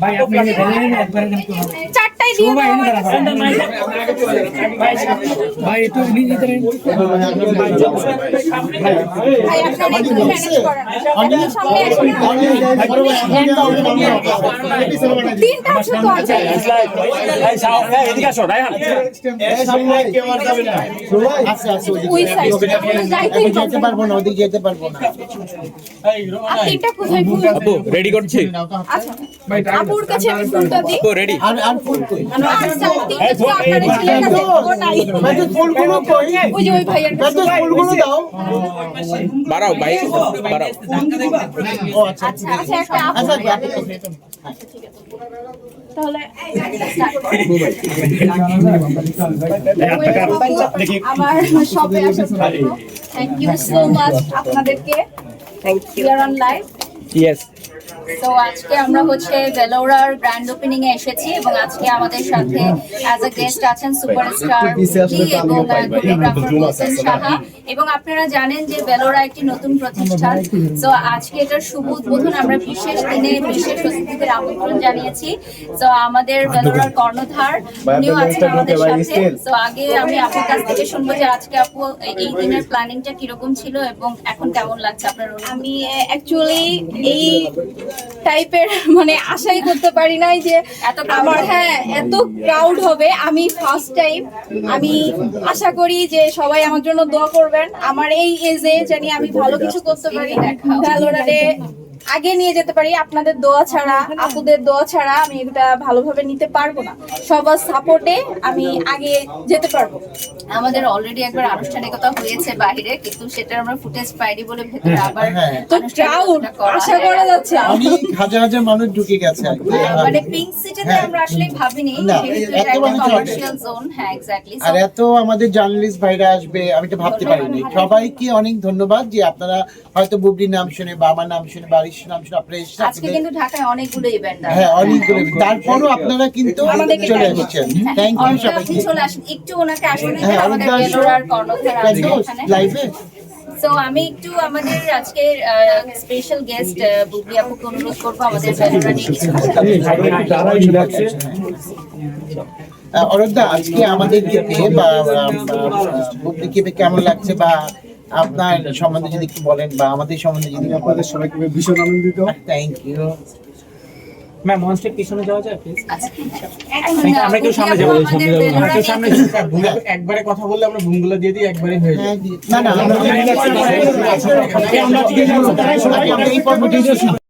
ভাই আপনি একবারে ভাই একটু নিয়ে যেতে দেন। ভাই আপনারা একটু ম্যানেজ করেন। আপনি সামনে আসুন তিনটা আছে তো আছে ওই সাইড যাইতেই যেতে পারব না ওদিকে যেতে পারব না রেডি করছি। আচ্ছা। আপুর কাছে আমি ফুলটা দিই রেডি। আর আর কই? আচ্ছা আপনার ও নাই বাজে ফুলগুলো কই? ওই যে ওই ভাইয়ের কাছে। দাও। বাড়াও ভাই বাড়াও। ও আচ্ছা আচ্ছা আচ্ছা একটা আপু আচ্ছা তাহলে আমার শপে আসার জন্য। থ্যাংক ইউ সো মাচ আপনাদেরকে। Thank you on live yes তো আজকে আমরা হচ্ছে বেলোরার গ্র্যান্ড ওপেনিং এ এসেছি এবং আজকে আমাদের সাথে অ্যাজ আ গেস্ট আছেন সুপারস্টার এবং কোরিওগ্রাফার সাহা এবং আপনারা জানেন যে বেলোরা একটি নতুন প্রতিষ্ঠান। তো আজকে এটার শুভ উদ্বোধন আমরা বিশেষ দিনে বিশেষ অতিথিদের আমন্ত্রণ জানিয়েছি। তো আমাদের বেলোরার কর্ণধার উনিও আছেন আমাদের সাথে। তো আগে আমি আপুর কাছ থেকে শুনব যে আজকে আপু এই দিনের প্ল্যানিংটা কীরকম ছিল এবং এখন কেমন লাগছে আপনার আমি অ্যাকচুয়ালি এই টাইপের মানে আশাই করতে পারি নাই যে এত আমার হ্যাঁ এত ক্রাউড হবে। আমি ফার্স্ট টাইম আমি আশা করি যে সবাই আমার জন্য দোয়া করবেন। আমার এই এজে জানি আমি ভালো কিছু করতে পারি। ভ্যালোরারে আগে নিয়ে যেতে পারি। আপনাদের দোয়া ছাড়া আপুদের দোয়া ছাড়া আমি এটা ভালোভাবে নিতে পারব না। সবার সাপোর্টে আমি আগে যেতে পারব। আমাদের অলরেডি একবার আনুষ্ঠানিকতা হয়েছে বাইরে কিন্তু সেটা আমরা ফুটেজ পাইনি বলে ভেতরে আবার হ্যাঁ। তো ক্রাউড আশা করা যাচ্ছে। অনেক হাজার হাজার মানুষ ঢুকে গেছে মানে পিঙ্ক সিটিতে হ্যাঁ। আমরা আসলে ভাবিনি না, এত মানুষ কমার্শিয়াল জোন হ্যাঁ এক্স্যাক্টলি আর এত আমাদের জার্নালিস্ট ভাইরা আসবে আমি তো ভাবতে পারিনি। সবাইকে অনেক ধন্যবাদ যে আপনারা হয়তো বুবলির নাম শুনে বা আমার নাম শুনে বাড়ির নাম শুনে আপনারা এসেছেন আজকে কিন্তু ঢাকায় অনেকগুলো ইভেন্ট হ্যাঁ অনেকগুলো তারপরও আপনারা কিন্তু চলে এসেছেন। থ্যাংক ইউ সবাইকে। চলে আসুন। একটু ওনাকে আসুন হ্যাঁ, আমাদের। বেলোরার কর্ণধার আছে লাইভে তো আমি একটু আমাদের আজকের স্পেশাল গেস্ট বুবলি আপুকে অনুরোধ করব আমাদের বেলোরা নিয়ে কিছু অরদা আজকে আমাদের কেমন লাগছে বা আপনার সম্বন্ধে যদি একটু বলেন বা আমাদের সম্বন্ধে যদি আপনাদের সবাইকে ভীষণ আনন্দিত থ্যাংক ইউ ম্যাম মনস্টের পিছনে যাওয়া যায় প্লিজ আচ্ছা আমরা কেউ সামনে যাব, সামনে একবারে কথা বললে আমরা ভূমগুলো দিয়ে দিই একবারে হয়ে যায় হ্যাঁ, না না আমরা- আমরা এই পর্বটি